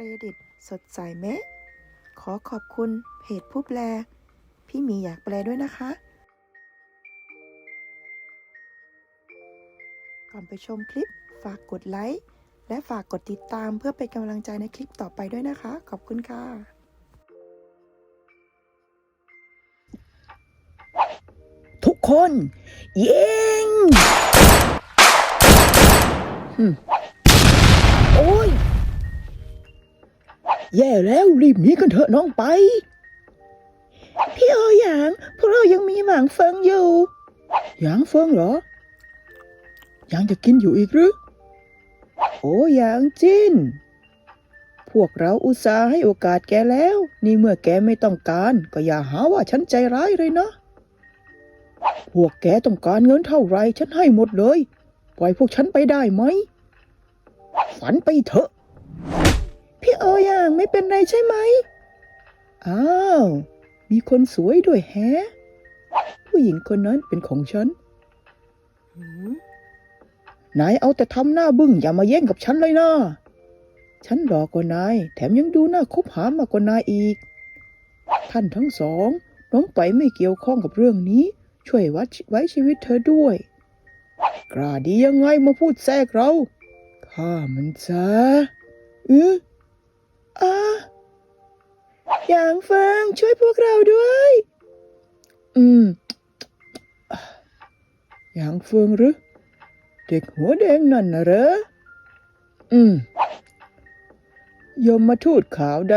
ครดิตสดใสเมะขอขอบคุณเพจผู้แปล พี่หมีอยากแปลด้วยนะคะ ก่อนไปชมคลิปฝากกดไลค์และฝากกดติดตามเพื่อเป็นกำลังใจในคลิปต่อไปด้วยนะคะ ขอบคุณค่ะ ทุกคน ยิง แย่แล้วรีบหนีกันเถอะน้องไป พี่โอหยางพวกเรายังมีหมางเฟิงอยู่ หยางเฟิงเหรอ หยังจะกินอยู่อีกหรือ โอ้หยางจินพวกเราอุตส่าห์ให้โอกาสแกแล้ว นี่เมื่อแกไม่ต้องการ ก็อย่าหาว่าฉันใจร้ายเลยนะ พวกแกต้องการเงินเท่าไหรฉันให้หมดเลย ปล่อยพวกฉันไปได้ไหม ฝันไปเถอะ พี่โออย่างไม่เป็นไรใช่ไหม อ้าว มีคนสวยด้วยแฮะ ผู้หญิงคนนั้นเป็นของฉันนายเอาแต่ทำหน้าบึ้งอย่ามาแย่งกับฉันเลยนะฉันหลอกกว่านาย แถมยังดูน่าคบหามากกว่านายอีก ท่านทั้งสอง น้องไปไม่เกี่ยวข้องกับเรื่องนี้ ช่วยวัดไว้ชีวิตเธอด้วย กล้าดียังไงมาพูดแทรกเราข้ามันจะเอ ออย่างเฟิงช่วยพวกเราด้วย อืมอย่างเฟิงหรือ เด็กหัวแดงนั่นนะเหรอ อืม ยมมาทูตขาวด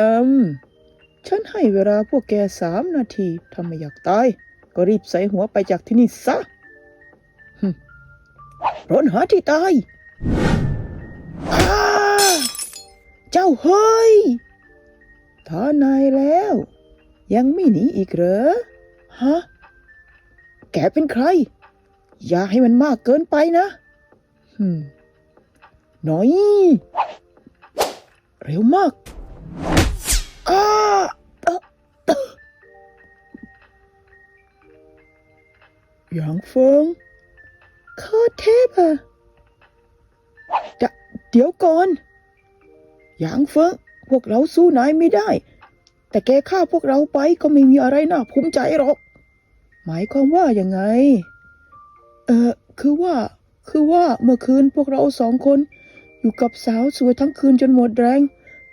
ำ ฉันให้เวลาพวกแกสามนาทีถ้าไม่อยากตาย ก็รีบใส่หัวไปจากที่นี่ซะร้นหาที่ตายอ้า เจ้าเฮ้ยท้านายแล้ว ยังไม่หนีอีกเหรอ ฮะ แกเป็นใคร อย่าให้มันมากเกินไปนะหึมหน่อย เร็วมากอ้าเอ่อเอ่ออย่างเฟิงโคตรเทพอะเดี๋ยวก่อน อย่างเฟิงพวกเราสู้นายไม่ได้ แต่แกฆ่าพวกเราไปก็ไม่มีอะไรน่าภูมิใจหรอก หมายความว่ายังไง เออคือว่า คือว่าเมื่อคืนพวกเราสองคน อยู่กับสาวสวยทั้งคืนจนหมดแรง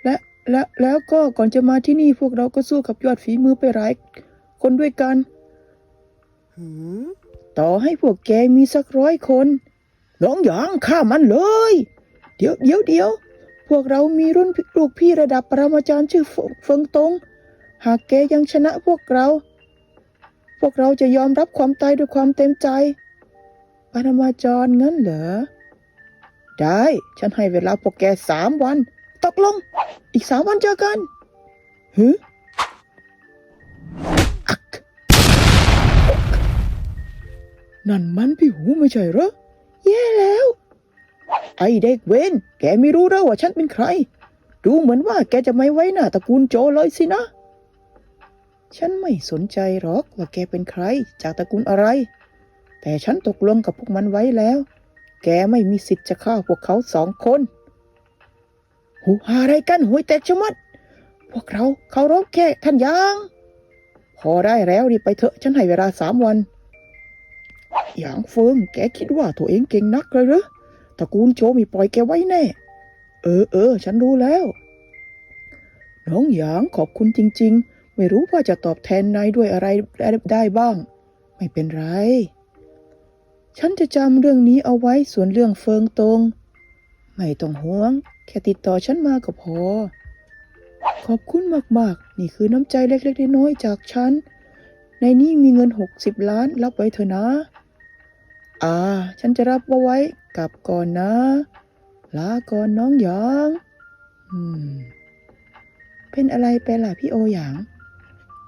และและแล้วก็ก่อนจะมาที่นี่พวกเราก็สู้กับยอดฝีมือไปหลายคนด้วยกันต่อให้พวกแกมีสักร้อยคนน้องหยางฆ่ามันเลย เดี๋ยวเดี๋ยวเดี๋ยว พวกเรามีรุ่นพี่ลูกพี่ระดับปรมาจารย์ชื่อเฟ,ฟิงตง หากแกยังชนะพวกเรา พวกเราจะยอมรับความตายด้วยความเต็มใจ ปรมาจารย์งั้นเหรอ ได้ ฉันให้เวลาพวกแกสามวัน ตกลง อีกสามวันเจอกันฮึนั่นมันพี่หูไม่ใช่เหรอ แย่แล้ว ไอเด็กเวนแกไม่รู้แล้วว่าฉันเป็นใคร ดูเหมือนว่าแกจะไม่ไว้หน้าตระกูลโจเลยสินะ ฉันไม่สนใจหรอกว่าแกเป็นใคร จากตระกูลอะไร แต่ฉันตกลงกับพวกมันไว้แล้ว แกไม่มีสิทธิ์จะฆ่าพวกเขาสองคนหูหาอะไรกันหวยแตกชะมัด พวกเราเคารพแค่ท่านยางพอได้แล้วรีบไปเถอะฉันให้เวลาสามวัน อย่างเฟิงแกคิดว่าตัวเองเก่งนักเลยหรือ ตระกูลโจมีปล่อยแกไว้แน่ เออเออฉันรู้แล้ว น้องหยางขอบคุณจริง ๆ ไม่รู้ว่าจะตอบแทนนายด้วยอะไรได้ได้บ้าง ไม่เป็นไร ฉันจะจำเรื่องนี้เอาไว้ส่วนเรื่องเฟิงตง ไม่ต้องห่วง แค่ติดต่อฉันมาก็พอ ขอบคุณมากๆ นี่คือน้ำใจเล็กๆน้อยๆจากฉัน ในนี้มีเงินหกสิบล้านรับไว้เถอะนะ อ่า ฉันจะรับเอาไว้กลับก่อนนะ ลาก่อนน้องหยางอืม เป็นอะไรไปล่ะพี่โอหยาง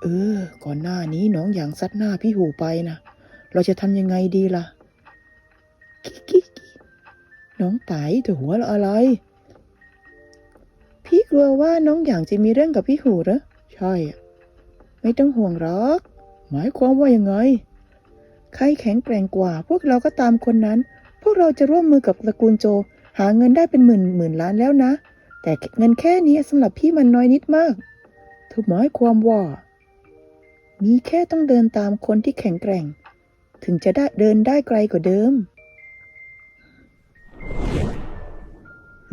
เออ ก่อนหน้านี้น้องหยางซัดหน้าพี่หูไปนะเราจะทำยังไงดีล่ะกิ๊กน้องไตเธอหัวเราอะไร พี่กลัวว่าน้องหยางจะมีเรื่องกับพี่หูเหรอ ใช่ ไม่ต้องห่วงหรอก หมายความว่ายังไง ใครแข็งแกร่งกว่า พวกเราก็ตามคนนั้น พวกเราจะร่วมมือกับตระกูลโจ หาเงินได้เป็นหมื่นหมื่นล้านแล้วนะ แต่เงินแค่นี้สำหรับพี่มันน้อยนิดมากเธอหมายความว่า มีแค่ต้องเดินตามคนที่แข็งแกร่ง ถึงจะได้เดินได้ไกลกว่าเดิม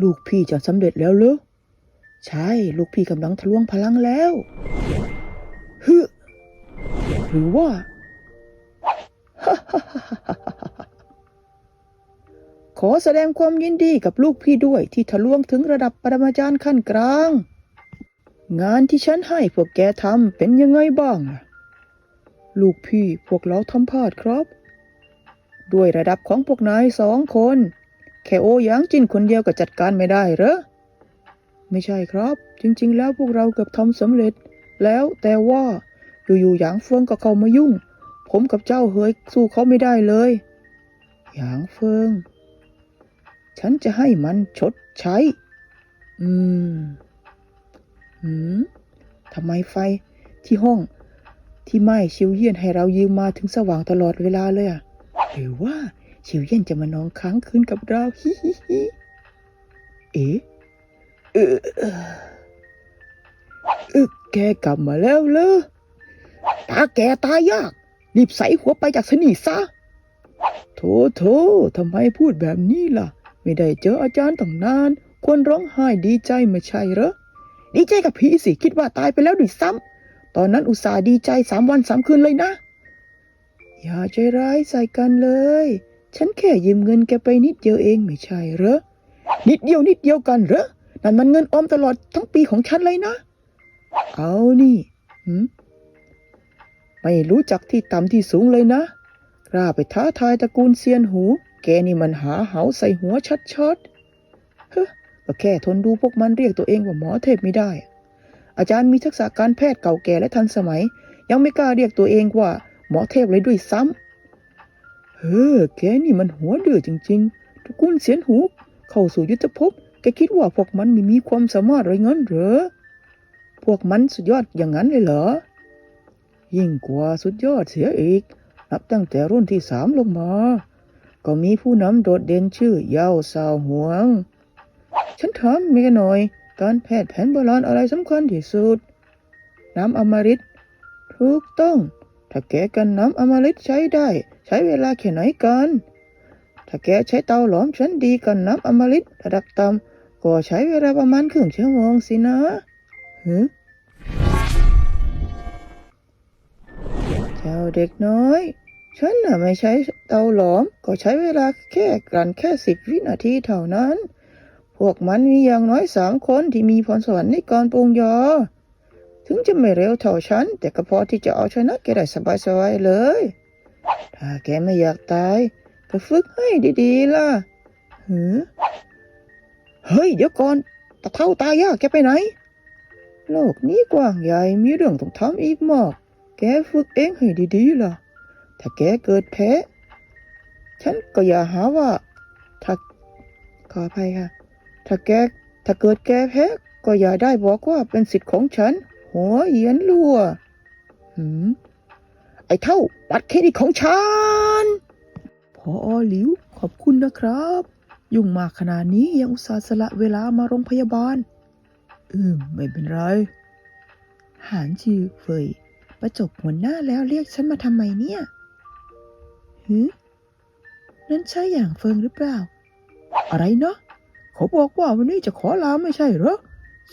ลูกพี่จะสำเร็จแล้วเหรอใช่ ลูกพี่กำลังทะลวงพลังแล้วฮึหรือว่า ขอแสดงความยินดีกับลูกพี่ด้วยที่ทะลวงถึงระดับปรมาจารย์ขั้นกลาง งานที่ฉันให้พวกแกทำเป็นยังไงบ้างลูกพี่พวกเราทำพลาดครับ ด้วยระดับของพวกนายสองคน แค่โอหยางจินคนเดียวก็จัดการไม่ได้เหรอ ไม่ใช่ครับ จริง ๆ แล้วพวกเราเกือบทำสำเร็จ แล้วแต่ว่าอยู่ๆหยางเฟิงก็เข้ามายุ่ง ผมกับเจ้าเฮยสู้เขาไม่ได้เลย หยางเฟิง ฉันจะให้มันชดใช้ อืม หืมทำไมไฟที่ห้องที่ไหม่ชิวเยี่ยนให้เรายืมมาถึงสว่างตลอดเวลาเลยอะหรือว่าชิวเยี่ยนจะมานอนค้างคืนกับเราฮิฮิฮิเอ๊ะเออเออเออแกกลับมาแล้วเหรอตาแกตายยาก รีบใส่หัวไปจากสนีซะ โถโถทำไมพูดแบบนี้ล่ะ ไม่ได้เจออาจารย์ตั้งนาน ควรร้องไห้ดีใจไม่ใช่เหรอ ดีใจกับพี่สิคิดว่าตายไปแล้วด้วยซ้ำ ตอนนั้นอุตส่าห์ดีใจสามวันสามคืนเลยนะ อย่าใจร้ายใส่กันเลย ฉันแค่ยืมเงินแกไปนิดเดียวเองไม่ใช่เหรอ นิดเดียวนิดเดียวกันเหรอ นั่นมันเงินออมตลอดทั้งปีของฉันเลยนะ เอานี่หืม ไม่รู้จักที่ต่ำที่สูงเลยนะ กล้าไปท้าทายตระกูลเซียนหู แกนี่มันหาเหาใส่หัวชัดๆเฮ้อก็แค่ทนดูพวกมันเรียกตัวเองว่าหมอเทพไม่ได้ อาจารย์มีทักษะการแพทย์เก่าแก่และทันสมัย ยังไม่กล้าเรียกตัวเองว่าหมอเทพเลยด้วยซ้ำเฮ้อแกนี่มันหัวเดือจริงๆตระกูลเซียนหู เข้าสู่ยุทธภพแกคิดว่าพวกมันม่มีความสามารถอะไรเงั้นเหรอพวกมันสุดยอดอย่างนั้นเลยเหรอ ยิ่งกว่าสุดยอดเสียอีก นับตั้งแต่รุ่นที่สามลงมา ก็มีผู้นำโดดเด่นชื่อเยาสาวหวง ฉันถามเมหน่อย การแพทย์แผนโบราณอะไรสำคัญที่สุด น้ำอมฤตถูกต้อง ถ้าแกกันน้ำอมฤตใช้ได้ ใช้เวลาแค่ไหนกัน ถ้าแกใช้เตาหลอมชั้นดีกันน้ำอมฤตระดับต่ำก็ใช้เวลาประมาณครึ่งชั่วโมงสินะฮึ จ้าเด็กน้อย ฉันน่ะไม่ใช้เตาหลอม ก็ใช้เวลาแค่กลั่นแค่สิบวินาทีเท่านั้น พวกมันมีอย่างน้อยสามคนที่มีพรสวรรค์ในการปรุงยา ถึงจะไม่เร็วเท่าฉัน แต่ก็พอที่จะเอาชนะแกได้สบายๆเลย ถ้าแกไม่อยากตาย ก็ฝึกให้ดีๆล่ะหือเฮ้ย เดี๋ยวก่อนตะเท่าตายากแกไปไหน โลกนี้กว้างใหญ่มีเรื่องต้องทำอีกมาก แกฝึกเองให้ดีๆล่ะ ถ้าแกเกิดแพ้ ฉันก็อย่าหาว่า ถ้าขออภัยค่ะ ถ้าแก ถ้าเกิดแกแพ้ ก็อย่าได้บอกว่าเป็นสิทธิ์ของฉัน หัวเหยียนรั่วหืม ไอ้เท่าบัตรเครดิตของฉัน พออหลิวขอบคุณนะครับ ยุ่งมากขนาดนี้ยังอุตส่าห์สละเวลามาโรงพยาบาล อืม ไม่เป็นไร หานจือเฟย ประจบหัวหน้าแล้วเรียกฉันมาทำไมเนี่ยหืนั่นใช่อย่างเฟิงหรือเปล่า อะไรเนาะเขาบอกว่าวันนี้จะขอลาไม่ใช่เหรอ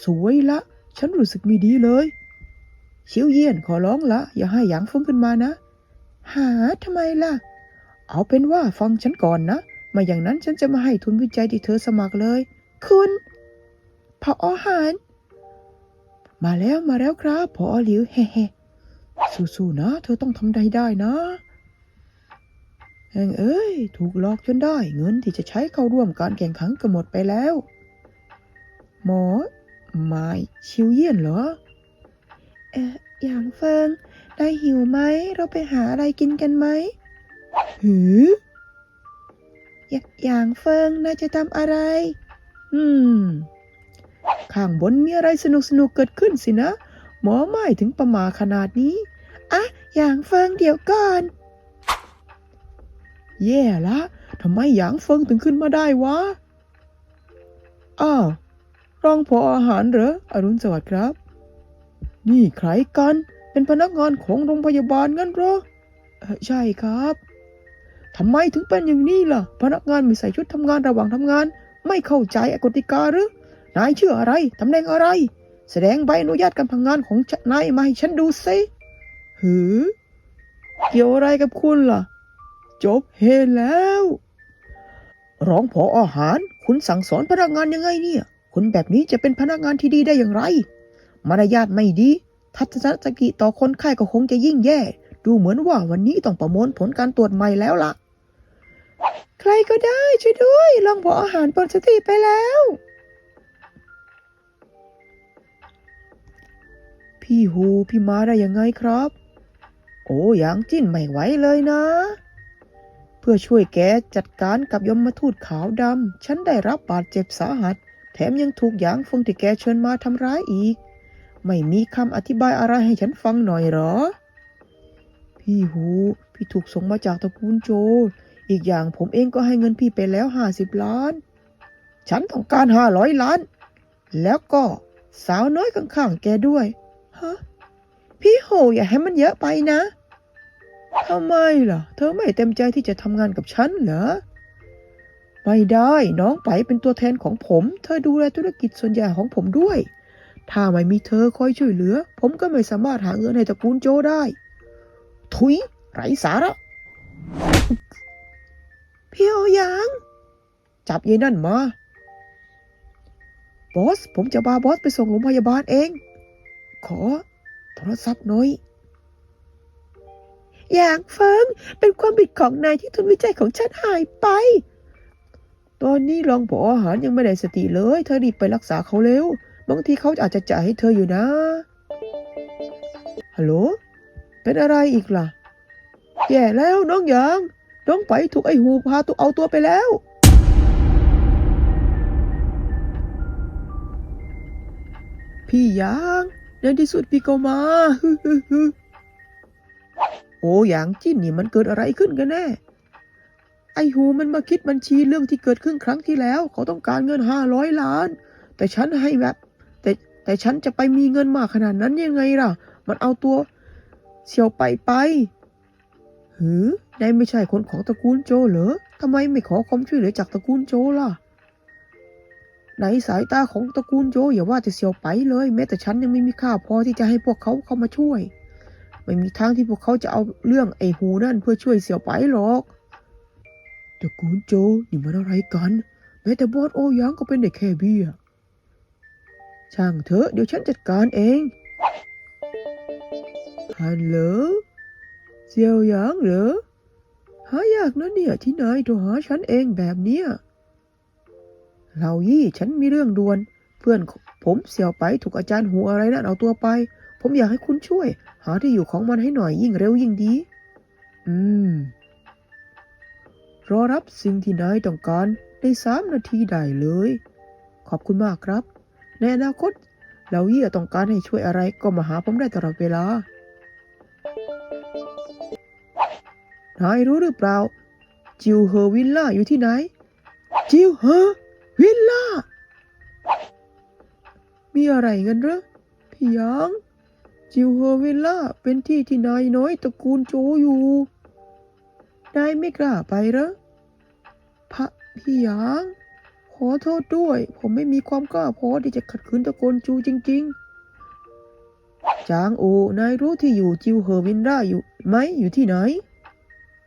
สวยละ ฉันรู้สึกไม่ดีเลยชิวเยี่ยนขอร้องละอย่าให้หยางเฟิงขึ้นมานะ หาทำไมล่ะ เอาเป็นว่าฟังฉันก่อนนะมาอย่างนั้นฉันจะมาให้ทุนวิจัยที่เธอสมัครเลย คุณพออาหาร มาแล้วมาแล้วครับพอหลิวเฮ้เฮ้ สู้ๆนะ เธอต้องทำได้ได้นะแหงเอ้ย ถูกหลอกจนได้ เงินที่จะใช้เข้าร่วมการแข่งขันก็หมดไปแล้ว หมอไม่ชิวเยี่ยนเหรอ เอ่ออย่างเฟิงได้หิวไหม เราไปหาอะไรกินกันไหมหืออยอย่างเฟิงน่าจะทำอะไร อืม ข้างบนมีอะไรสนุกสนุกๆเกิดขึ้นสินะ หมอไม่ถึงประมาขนาดนี้อะอย่างเฟิงเดี๋ยวก่อน แย่ละทำไมหยางเฟิงถึงขึ้นมาได้วะ อ้าวรองพออาหารเหรอ อรุณสวัสดิ์ครับ นี่ใครกัน เป็นพนักงานของโรงพยาบาลงั้นเหรอเอ่อใช่ครับทำไมถึงเป็นอย่างนี้ล่ะ พนักงานไม่ใส่ชุดทำงานระหว่างทำงาน ไม่เข้าใจกติกาหรือนายชื่ออะไรตำแหน่งอะไร แสดงใบอนุญาตการทำงานของนายมาให้ฉันดูสิหือ เกี่ยวอะไรกับคุณล่ะ จบเหตุแล้วรองผออาหาร คุณสั่งสอนพนักงานยังไงเนี่ย คุณแบบนี้จะเป็นพนักงานที่ดีได้อย่างไร มารยาทไม่ดี ทัศนคติต่อคนไข้ก็คงจะยิ่งแย่ ดูเหมือนว่าวันนี้ต้องประมวลผลการตรวจใหม่แล้วล่ะ ใครก็ได้ช่วยด้วยรองผออาหารปนสติไปแล้ว พี่ฮูพี่มาได้ยังไงครับ โอ้ยางจิ้นไม่ไหวเลยนะ เพื่อช่วยแกจัดการกับยมทูตขาวดำฉันได้รับบาดเจ็บสาหัส แถมยังถูกหยางฟงที่แกเชิญมาทำร้ายอีก ไม่มีคำอธิบายอะไรให้ฉันฟังหน่อยหรอ พี่ฮูพี่ถูกส่งมาจากตระกูลโจ อีกอย่างผมเองก็ให้เงินพี่ไปแล้วห้าสิบล้าน ฉันต้องการห้าร้อยล้าน แล้วก็สาวน้อยข้างๆแกด้วย ฮะ พี่โหอย่าให้มันเยอะไปนะทำไมล่ะ เธอไม่เต็มใจที่จะทำงานกับฉันเหรอ ไม่ได้น้องไปเป็นตัวแทนของผม เธอดูแลธุรกิจส่วนใหญ่ของผมด้วย ถ้าไม่มีเธอคอยช่วยเหลือ ผมก็ไม่สามารถหาเงินให้ตระกูลโจได้ ทุย ไรสาระ พี่โอยัง จับยายนั่นมา บอส ผมจะพาบอสไปส่งโรงพยาบาลเอง ขอ โทรศัพท์น่อย อยางเฟิงเป็นความผิดของนายที่ทุนวิจัยของฉันหายไป ตอนนี้รองผออาหารยังไม่ได้สติเลย เธอรีบไปรักษาเขาเร็ว บางทีเขาอาจจะจ่ายให้เธออยู่นะ ฮัลโหล เป็นอะไรอีกล่ะ แย่แล้วน้องหยาง น้องไปถูกไอ้หูพาตัวเอาตัวไปแล้วพี่หยาง ในที่สุดพี่ก็มาโอ้หยางจิ้นนี่มันเกิดอะไรขึ้นกันแน่ ไอหูมันมาคิดบัญชีเรื่องที่เกิดขึ้นครั้งที่แล้ว เขาต้องการเงินห้าร้อยล้าน แต่ฉันให้แบบ แต่แต่ฉันจะไปมีเงินมากขนาดนั้นยังไงล่ะ มันเอาตัวเสี่ยวไปไปหือนายไม่ใช่คนของตระกูลโจเหรอทำไมไม่ขอความช่วยเหลือจากตระกูลโจล่ะ ในสายตาของตระกูลโจอย่าว่าแต่เสียวไปเลย แม้แต่ฉันยังไม่มีค่าพอที่จะให้พวกเขาเข้ามาช่วย ไม่มีทางที่พวกเขาจะเอาเรื่องไอ้หูนั่นเพื่อช่วยเสียวไปหรอกตระกูลโจนี่มันอะไรกัน แม้แต่บอสโอยังก็เป็นเด็กแค่เบี้ยช่างเถอะเดี๋ยวฉันจัดการเองฮัลโหลเสียวหยางเหรอหายากนะเนี่ยที่นายโทรหาฉันเองแบบเนี้ย เรายี่ฉันมีเรื่องด่วน เพื่อนผมเสี่ยวไปถูกอาจารย์หูอะไรนั่นเอาตัวไป ผมอยากให้คุณช่วย หาที่อยู่ของมันให้หน่อยยิ่งเร็วยิ่งดี อืม รอรับสิ่งที่นายต้องการในสามนาทีได้เลย ขอบคุณมากครับ ในอนาคตเรายี่ต้องการให้ช่วยอะไรก็มาหาผมได้ตลอดเวลานายรู้หรือเปล่า จิวเฮอร์วิลล่าอยู่ที่ไหน จิวเฮอร์ วิลล่า มีอะไรเงินหรอพี่หยาง จิวเฮอร์วิลล่าเป็นที่ที่นายน้อยตระกูลโจอยู่ นายไม่กล้าไปหรอพระพี่หยาง ขอโทษด้วย ผมไม่มีความกล้าพอที่จะขัดขืนตระกูลจูจริง ๆ จางโอ นายรู้ที่อยู่จิวเฮอร์วิลล่าอยู่ไหมอยู่ที่ไหน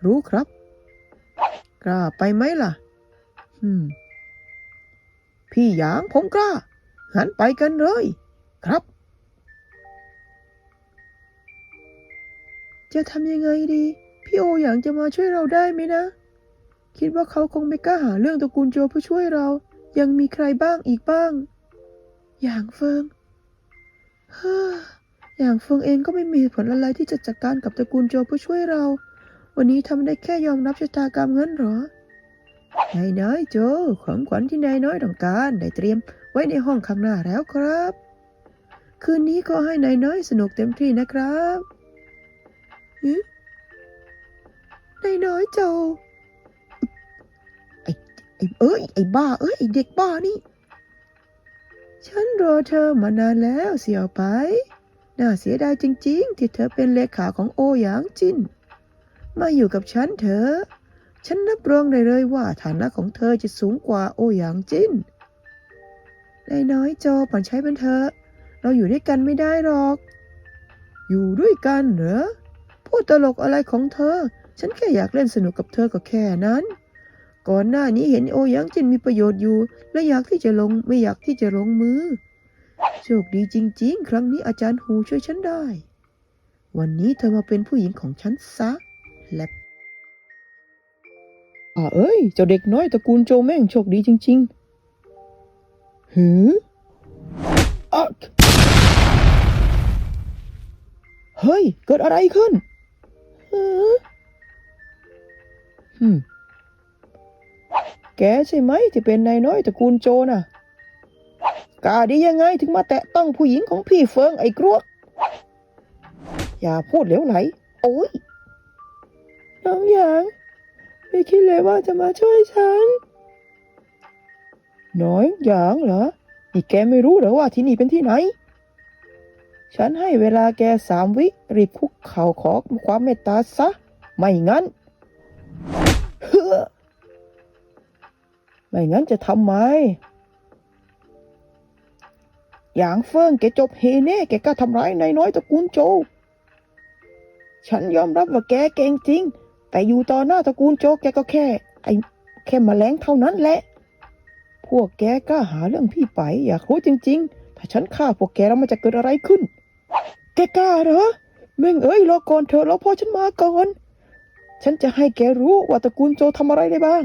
รู้ครับ กล้าไปไหมล่ะ อืม พี่หยางผมกล้า หันไปกันเลย ครับ จะทำยังไงดี พี่โอหยางจะมาช่วยเราได้ไหมนะ คิดว่าเขาคงไม่กล้าหาเรื่องตระกูลโจเพื่อช่วยเรา ยังมีใครบ้างอีกบ้างหยางเฟิงเฮ้อหยางเฟิงเองก็ไม่มีผลอะไรที่จะจัดการกับตระกูลโจเพื่อช่วยเรา วันนี้ทำได้แค่ยอมรับชะตากรรมงั้นหรอ นายน้อยโจ ของขวัญที่นายน้อยต้องการได้เตรียมไว้ในห้องข้างหน้าแล้วครับ คืนนี้ก็ให้นายน้อยสนุกเต็มที่นะครับนายน้อยโจไอ้ไอ้เอ้ยไอ้บ้าเอ้ยไอ้เด็กบ้านี่ ฉันรอเธอมานานแล้วเสียวไป น่าเสียดายจริง ๆ ที่เธอเป็นเลขาของโอหยางจิน มาอยู่กับฉันเถอะ ฉันรับรองได้เลยว่าฐานะของเธอจะสูงกว่าโอหยางจินนายน้อยโจผ่อนใช้เป็นเธอ เราอยู่ด้วยกันไม่ได้หรอก อยู่ด้วยกันเหรอ พูดตลกอะไรของเธอ ฉันแค่อยากเล่นสนุกกับเธอก็แค่นั้น ก่อนหน้านี้เห็นโอหยางจินมีประโยชน์อยู่ และอยากที่จะลงไม่อยากที่จะลงมือ โชคดีจริง ๆ ครั้งนี้อาจารย์หูช่วยฉันได้ วันนี้เธอมาเป็นผู้หญิงของฉันซะและ อาเอ้ย เจ้าเด็กน้อยตระกูลโจแม่งโชคดีจริงๆหืออะเฮ้ย เกิดอะไรขึ้นหือหืมแกใช่ไหมที่เป็นนายน้อยตระกูลโจน่ะ กาดียังไงถึงมาแตะต้องผู้หญิงของพี่เฟิงไอ้กรวก อย่าพูดเหลวไหล โอ้ยน้องหยาง ไม่คิดเลยว่าจะมาช่วยฉัน น้อยหยางเหรอนี่แกไม่รู้เหรอว่าที่นี่เป็นที่ไหน ฉันให้เวลาแกสามวิ รีบคุกเข่าขอความเมตตาซะ ไม่งั้นเฮ้อไม่งั้นจะทำไม อย่างเฟิงแกจบเฮเน่แกก็ทำร้ายนายน้อยตระกูลโจ ฉันยอมรับว่าแกเก่งจริง แต่อยู่ต่อหน้าตระกูลโจแกก็แค่ ไอ้แค่มแมลงเท่านั้นแหละ พวกแกกล้าหาเรื่องพี่ไป อยากรู้จริง ๆ ถ้าฉันฆ่าพวกแกแล้วมันจะเกิดอะไรขึ้น แกกล้าเหรอแม่งเอ้ยรอก่อนเถอะรอพ่อฉันมาก่อน ฉันจะให้แกรู้ว่าตระกูลโจทำอะไรได้บ้าง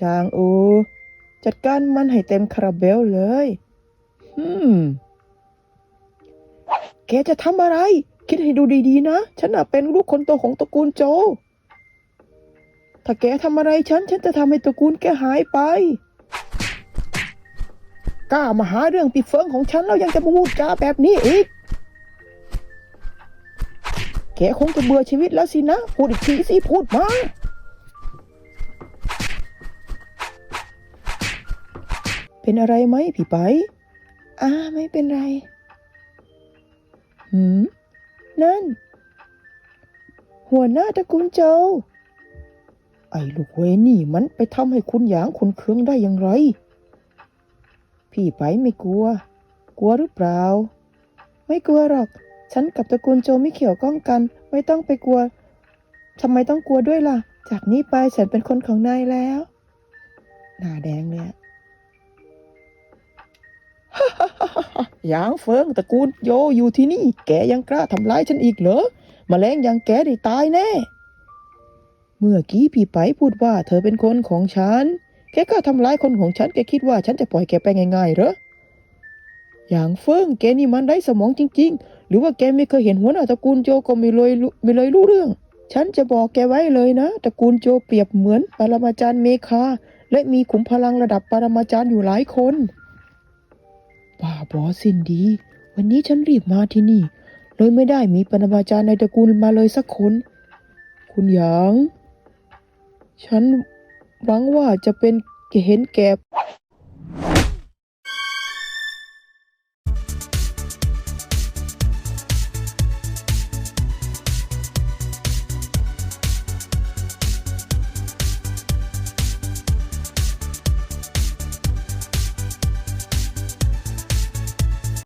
จางอูจัดการมันให้เต็มคาราเบลเลย อืม แกจะทำอะไร คิดให้ดูดีๆนะ ฉันน่ะเป็นลูกคนโตของตระกูลโจ ถ้าแกทำอะไรฉัน ฉันจะทำให้ตระกูลแกหายไป กล้ามาหาเรื่องปีเฟิงของฉันแล้วยังจะมาพูดจาแบบนี้อีก แกคงจะเบื่อชีวิตแล้วสินะ พูดอีกทีสิพูดมาเป็นอะไรไหมพี่ไป อ่าไม่เป็นไร หืม นั่น หัวหน้าตระกูลโจ ไอ้ลูกเวนี่มันไปทำให้คุณหยางคุณเคืองได้อย่างไร พี่ไปไม่กลัว กลัวหรือเปล่า ไม่กลัวหรอก ฉันกับตระกูลโจไม่เกี่ยวข้องกัน ไม่ต้องไปกลัวทำไมต้องกลัวด้วยล่ะ จากนี้ไปฉันเป็นคนของนายแล้ว หน้าแดงเลยอะ หยางเฟิงตระกูลโยอยู่ที่นี่ แกยังกล้าทำร้ายฉันอีกเหรอมแมลงอย่างแกได้ตายแน่ เมื่อกี้พี่ไปพูดว่าเธอเป็นคนของฉัน แกก็ทำร้ายคนของฉัน แกคิดว่าฉันจะปล่อยแกไปง่ายๆเหรอหยางเฟิงแกนี่มันได้สมองจริง ๆ หรือว่าแกไม่เคยเห็นหัวหน้าตระกูลโจก็ไม่เลยไม่เลยรู้เรื่อง ฉันจะบอกแกไว้เลยนะ ตระกูลโจเปรียบเหมือนปรมาจารย์เมคา และมีขุมพลังระดับปรมาจารย์อยู่หลายคน ป้าบอสินดี วันนี้ฉันรีบมาที่นี่ เลยไม่ได้มีปรมาจารย์ในตระกูลมาเลยสักคน คุณหยาง ฉันหวังว่าจะเป็นเห็นแก่